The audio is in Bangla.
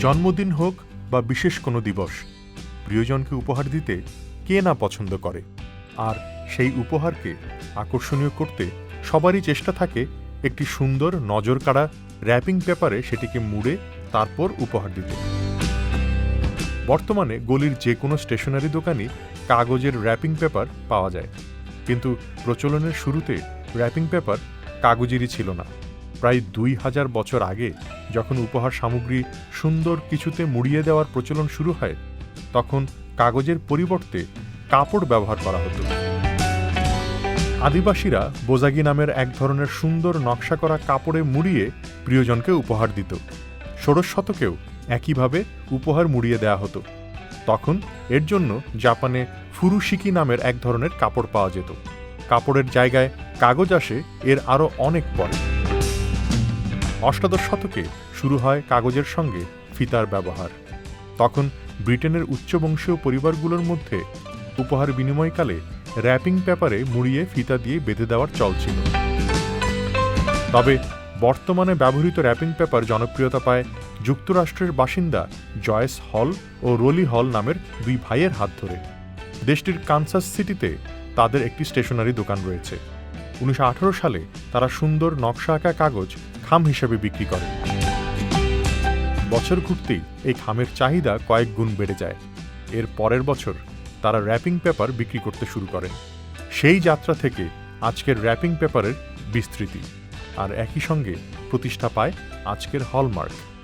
জন্মদিন হোক বা বিশেষ কোনো দিবস, প্রিয়জনকে উপহার দিতে কে না পছন্দ করে? আর সেই উপহারকে আকর্ষণীয় করতে সবারই চেষ্টা থাকে একটি সুন্দর নজর কাড়া র্যাপিং পেপারে সেটিকে মুড়ে তারপর উপহার দিতে। বর্তমানে গলির যে কোনো স্টেশনারি দোকানই কাগজের র্যাপিং পেপার পাওয়া যায়। কিন্তু প্রচলনের শুরুতে র্যাপিং পেপার কাগজেরই ছিল না। প্রায় দুই হাজার বছর আগে যখন উপহার সামগ্রী সুন্দর কিছুতে মুড়িয়ে দেওয়ার প্রচলন শুরু হয়, তখন কাগজের পরিবর্তে কাপড় ব্যবহার করা হতো। আদিবাসীরা বোজাগি নামের এক ধরনের সুন্দর নকশা করা কাপড়ে মুড়িয়ে প্রিয়জনকে উপহার দিত। ষোড়শ শতকেও একইভাবে উপহার মুড়িয়ে দেওয়া হতো। তখন এর জন্য জাপানে ফুরুশিকি নামের এক ধরনের কাপড় পাওয়া যেত। কাপড়ের জায়গায় কাগজ আসে, এর আরও অনেক পরে। অষ্টাদশ শতকে শুরু হয় কাগজের সঙ্গে ফিতার ব্যবহার। তখন ব্রিটেনের উচ্চবংশীয় পরিবারগুলোর মধ্যে উপহার বিনিময়কালে র্যাপিং পেপারে মুড়িয়ে ফিতা দিয়ে বেঁধে দেওয়ার চল ছিল। তবে বর্তমানে ব্যবহৃত র্যাপিং পেপার জনপ্রিয়তা পায় যুক্তরাষ্ট্রের বাসিন্দা জয়েস হল ও রোলি হল নামের দুই ভাইয়ের হাত ধরে। দেশটির কানসাস সিটিতে তাদের একটি স্টেশনারি দোকান রয়েছে। উনিশশো সালে তারা সুন্দর নকশা আঁকা কাগজ খাম হিসেবে বিক্রি করে। বছর ঘুরতেই এই খামের চাহিদা কয়েক গুণ বেড়ে যায়। এর পরের বছর তারা র্যাপিং পেপার বিক্রি করতে শুরু করেন। সেই যাত্রা থেকে আজকের র্যাপিং পেপারের বিস্তৃতি। আর একই সঙ্গে প্রতিষ্ঠা পায় আজকের হলমার্ক।